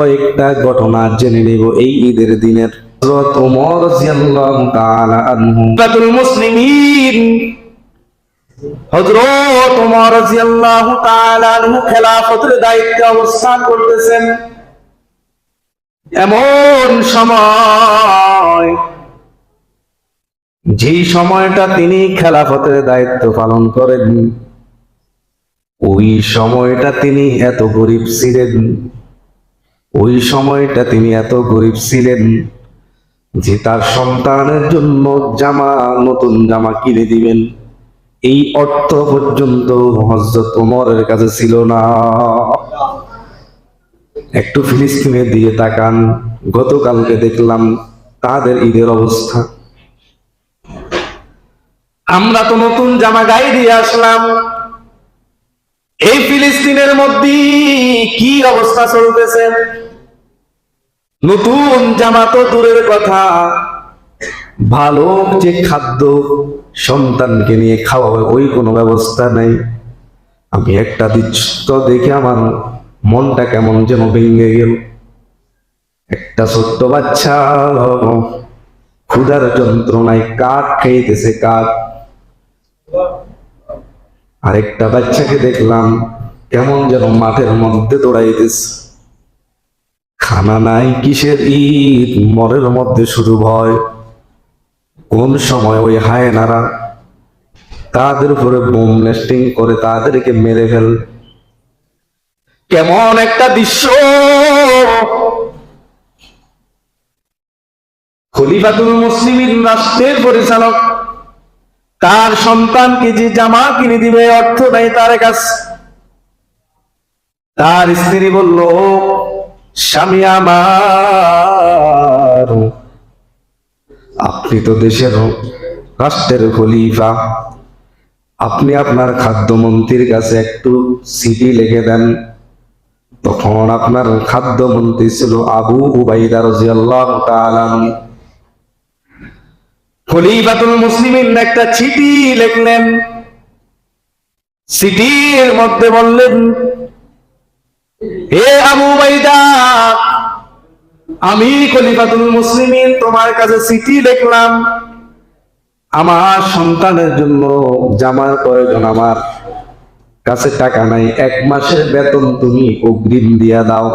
কয়েকটা ঘটনা জেনে নেব এই ঈদের দিনের। হযরত ওমর রাদিয়াল্লাহু তাআলা আনহু। মুসলিমিন। হযরত ওমর রাদিয়াল্লাহু তাআলা আনহু খেলাফতের করতেছেন। এমন সময় যেই সময়টা তিনি খেলাফতের দায়িত্ব পালন করেন, ওই সময়টা তিনি এত গরিব ছিলেন। ওই সময়টা তিনি এত গরিব ছিলেন যে তার সন্তানের জন্য জামা, নতুন জামা কিনে দিবেন। এই অর্থ পর্যন্ত হজরত ওমরের কাছে ছিল না। একটু ফিলিস্তিনের দিকে তাকান, গতকালকে দেখলাম তাদের ঈদের অবস্থা। আমরা তো নতুন জামা গায়ে দিয়ে আসলাম। এই ফিলিস্তিনের মধ্যে কি অবস্থা চলতেছে? নতুন জামা তো দূরের কথা। ভালো যে খাদ্য সন্তানকে নিয়ে খাওয়াবে ওই কোনো ব্যবস্থা নেই। আমি একটা দৃশ্য দেখে আমার মনটা কেমন যেন ভেঙে গেল। একটা ছোট্ট বাচ্চা, ক্ষুধার যন্ত্রণায় কাক খাইতেছে কাঠ আরেকটা বাচ্চাকে দেখলাম কেমন যেন মাঠের মধ্যে দৌড়াইতেছে। খানা নাই কিসের ঈদ? মরের মধ্যে শুরু হয় কোন সময় ওই হায়নারা তাদের উপরে বোম নেস্টিং করে তাদেরকে মেরে ফেল। কেমন একটা দৃশ্য! খলিফাতুল মুসলিমিন রাষ্ট্রের পরিচালক তার সন্তানকে যে জামা কিনে দিবে, অর্থ নেই তার কাছে। তার স্ত্রী বলল স্বামী আমার, আপনি তো দেশের রাষ্ট্রের খলিফা। আপনি আপনার খাদ্যমন্ত্রীর কাছে একটু সিটি লিখে দেন। তখন আপনার খাদ্যমন্ত্রী ছিল আবু উবাইদা রাদিয়াল্লাহু তাআলা। খলিফাতুল মুসলিমিন একটা চিঠি লিখলেন। চিঠির মধ্যে বললেন, হে আবু বাইদা আমি খলিফাতুল মুসলিমিন, তোমার কাছে চিঠি লিখলাম। আমার সন্তানের জন্য জামার প্রয়োজন আমার। কাছে টাকা নাই, এক মাসের বেতন তুমি অগ্রিম দিয়া দাও।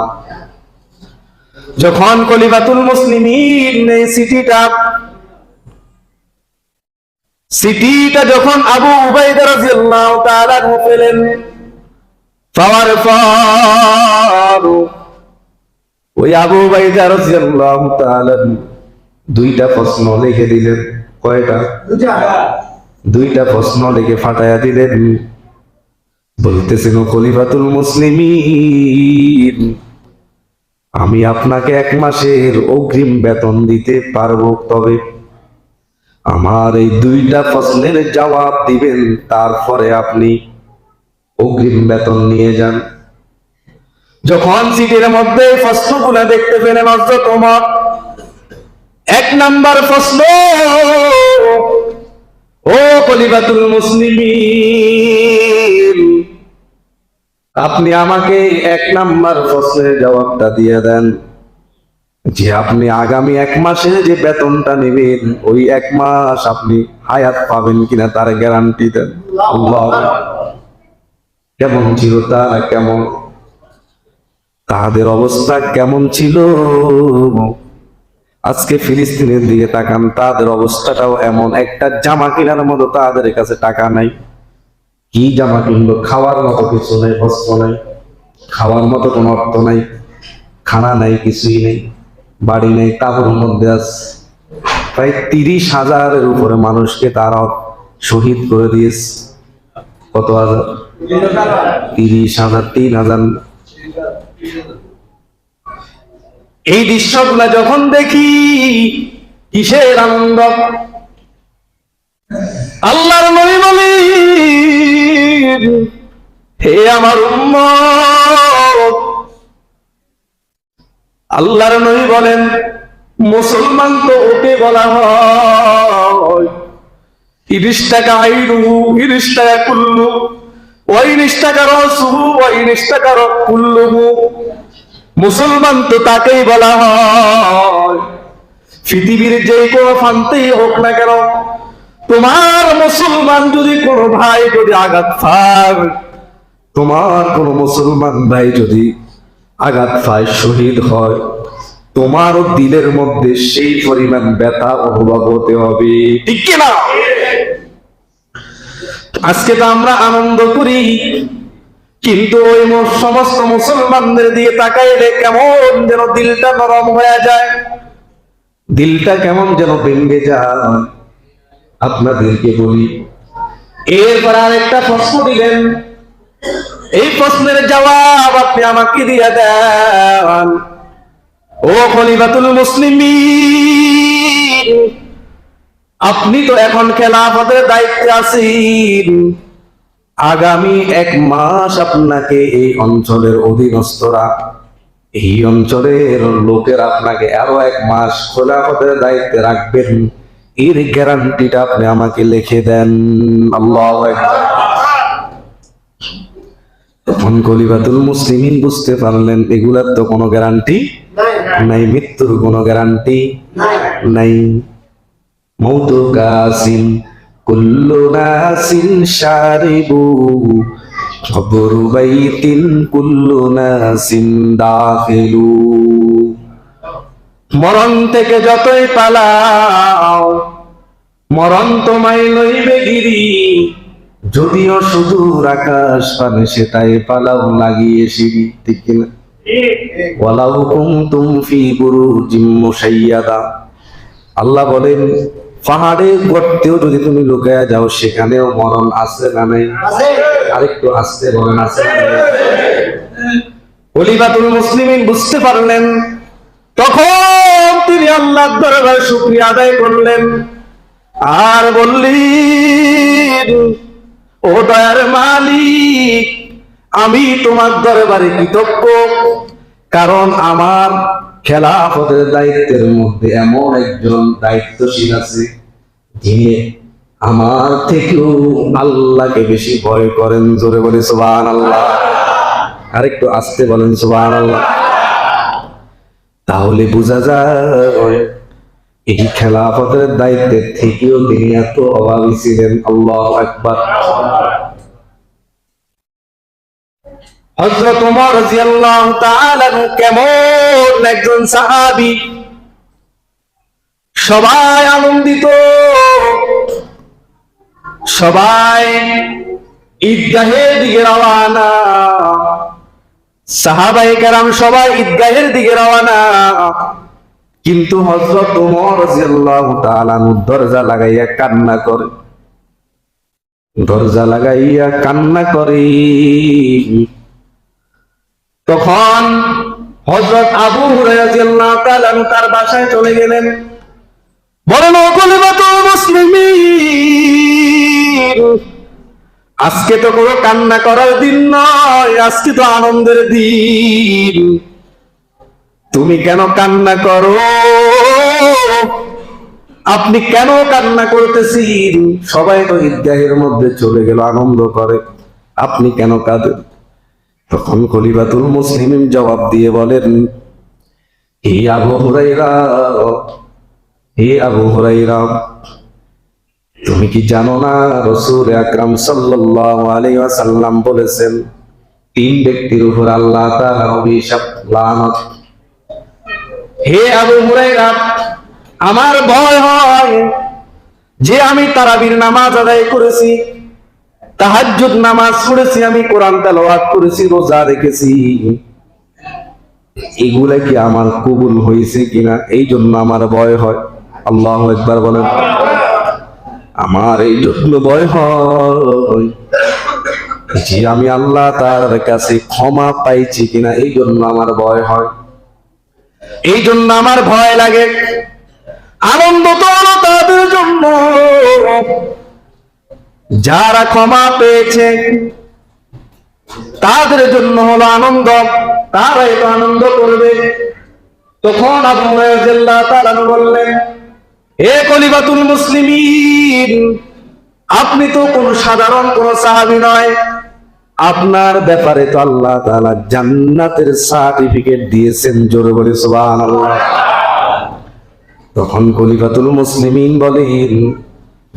যখন কলিবাতুল মুসলিমিন এই চিঠিটা সিটিটা যখন আবু উবাইদা রাদিয়াল্লাহু তাআলা পেলেন পাওয়ার পর ওই আবু উবাইদা রাদিয়াল্লাহু তাআলা দুইটা প্রশ্ন লিখে দিলেন। কয়টা? দুইটা প্রশ্ন লিখে ফাটায়া দিলেন। বলতেছেন খলিফাতুল মুসলিমিন, আমি আপনাকে এক মাসের অগ্রিম বেতন দিতে পারব তবে আমার এই দুইটা প্রশ্নের জবাব দিবেন, তারপরে আপনি অগ্রিম বেতন নিয়ে যান। যখন সিটির মধ্যে প্রশ্নগুলা দেখতে পেলেন অর্থ তোমার এক নাম্বার প্রশ্ন, ও কলিবাতুল মুসলিমিন, আপনি আমাকে এক নাম্বার প্রশ্নের জবাবটা দিয়ে দেন। যে আপনি আগামী এক মাসে যে বেতনটা নেবেন, ওই এক মাস আপনি হায়াত পাবেন কিনা তার গ্যারান্টি দেন। কেমন ছিল তারা কেমন? তাদের অবস্থা কেমন ছিল? আজকে ফিলিস্তিনের দিকে তাকান, তাদের অবস্থাটাও এমন। একটা জামা কেনার মতো তাদের কাছে টাকা নাই। কি জামা কিনলো খাওয়ার মতো কিছু নেই, বস্ত্র নাই। খাওয়ার মতো কোনো অর্থ নাই। খানা নাই, কিছুই নেই। বাড়ি নেই তাবুর মধ্যে আছে প্রায় তিরিশ হাজারের উপরে মানুষকে তারা শহীদ করে দিয়েছে। কত হাজার? তিরিশ হাজার, তিন হাজার। এই দৃশ্যগুলা যখন দেখি, কিসের আনন্দ? আল্লাহর নবী বলি হে আমার উম্মত আল্লাহর নবী বলেন, মুসলমান তো ওকে বলা হয়, তিরিশ টাকা আইরু তিরিশ টাকা কুল্লু ওই টাকা রসুহু ওই টাকা কুল্লুহু মুসলমান তো তাকেই বলা হয়, পৃথিবীর যে কোনো ফান্তেই হোক না কেন, তোমার মুসলমান যদি কোনো ভাই যদি আঘাত তোমার কোন মুসলমান ভাই যদি আঘাত পায়, শহীদ হয়। তোমারও দিলের মধ্যে সেই পরিমাণ ব্যথা অনুভব হতে হবে। ঠিক কিনা আজকে তো আমরা আনন্দ করি, কিন্তু ওই সমস্ত মুসলমানদের দিকে তাকাইলে কেমন যেন দিলটা নরম হয়ে যায়। দিলটা কেমন যেন ভেঙে যায়। আপনাদেরকে বলি, এরপর আর একটা প্রশ্ন দিলেন এই প্রশ্নের জবাব আপনি আমাকে দিয়ে দেন। ও খলিফাতুল মুসলিম আপনি তো এখন খেলাফতের দায়িত্বে আছেন। আগামী এক মাস আপনাকে এই অঞ্চলের অধীনস্থরা, এই অঞ্চলের লোকের আপনাকে আরও এক মাস খোলাফতের দায়িত্বে রাখবেন। এর গ্যারান্টিটা আপনি আমাকে লিখে দেন। আল্লাহ তখন কলিবাতুল মুসলিমিন বুঝতে পারলেন, এগুলার তো কোনো গ্যারান্টি নাই, মৃত্যুর কোনো গ্যারান্টি নাই। মৌতু কাসিন মরণ থেকে যতই পালাও, মরণ তোমায় লইবে গিরি। যদিও সুদূর আকাশ পানে সেটাই পালাও লাগিয়ে সিঁড়ি ঠিক কিনা ওয়ালাউ কুনতুম ফি বুরুজিম মুশাইয়াদা। আল্লাহ বলেন পাহাড়ের গর্তেও যদি তুমি লুকায়া যাও সেখানেও মরণ আছে না নাই? আরেকটু আসতে বলেন আছে? খলিফাতুল মুসলিমিন বুঝতে পারলেন তখন তিনি আল্লাহর দরবারে শুকরিয়া আদায় করলেন। আর বললেন ও দয়ার মালিক, আমি তোমার দরবারে কৃতজ্ঞ, কারণ আমার খেলাফতের দায়িত্বের মধ্যে এমন একজন দায়িত্বশীল আছে, যিনি আমার থেকেও আল্লাহকে বেশি ভয় করেন। জোরে বলে সুবান আল্লাহ আরেকটু আসতে বলেন সুবান আল্লাহ তাহলে বোঝা যায় এই খেলাফতের দায়িত্বের থেকেও তিনি এত অভাবী ছিলেন, আল্লাহ একবার হযরত কেমন একজন সবাই আনন্দিত। সবাই ঈদগাহের দিকে রওয়ানা। সাহাবায়ে সবাই ঈদগাহের দিকে রওয়ানা। কিন্তু তাআলা আনহু দরজা লাগাইয়া কান্না করে। দরজা লাগাইয়া কান্না করে। তখন হজরত আবু তাআলা তার বাসায় চলে গেলেন। বলেন আজকে তো কোনো কান্না করার দিন নয়, আজকে তো আনন্দের দিন। তুমি কেন কান্না করো? আপনি কেন কান্না করতেছেন? সবাই তো ঈদগাহের মধ্যে চলে গেল, আনন্দ করে। আপনি কেন কাঁদেন? তখন খলিফাতুল মুসলিম জবাব দিয়ে বলেন, হে আবু হুরাইরা হে আবু হুরাইরা তুমি কি জানো না রসুল আকরাম ওয়াসাল্লাম বলেছেন, তিন ব্যক্তির উপর আল্লাহ তাআলা অভিশাপ, লানত হে আবু হুরাইরা আমার ভয় হয় যে আমি তারাবির নামাজ আদায় করেছি, তাহাজ্জুদ নামাজ পড়েছি, আমি কোরআন তেলাওয়াত করেছি, রোজা রেখেছি। এগুলা কি আমার কবুল হয়েছে কিনা? এই জন্য আমার ভয় হয়। আল্লাহ একবার বলেন। আমার এই জন্য ভয় হয় যে আমি আল্লাহ তার কাছে ক্ষমা পাইছি কিনা এই জন্য আমার ভয় হয়। এই জন্য আমার ভয় লাগে। আনন্দ তো হলো তাদের জন্য। যারা ক্ষমা পেয়েছে, তাদের জন্য হলো আনন্দ। তারাই তো আনন্দ করবে। তখন তাআলা বললেন হে কলিবাতুল মুসলিমিন, আপনি তো কোন সাধারণ কোন সাহাবী নয়। আপনার ব্যাপারে তো আল্লাহ তাআলা জান্নাতের সার্টিফিকেট দিয়েছেন জোরে বলে, সুবহানাল্লাহ। তখন খলিফাতুল মুসলিমিন বলেন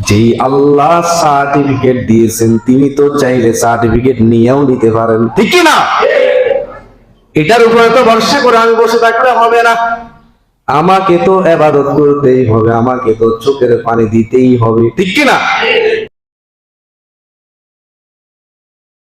যে আল্লাহ সার্টিফিকেট দিয়েছেন, তিনি তো চাইলে সার্টিফিকেট নিয়েও নিতে পারেন। ঠিক না? এটার উপরে তো ভরসা করে আমি বসে থাকলে হবে না। আমাকে তো এবাদত করতেই হবে, আমাকে তো চোখের পানি দিতেই হবে। ঠিক না?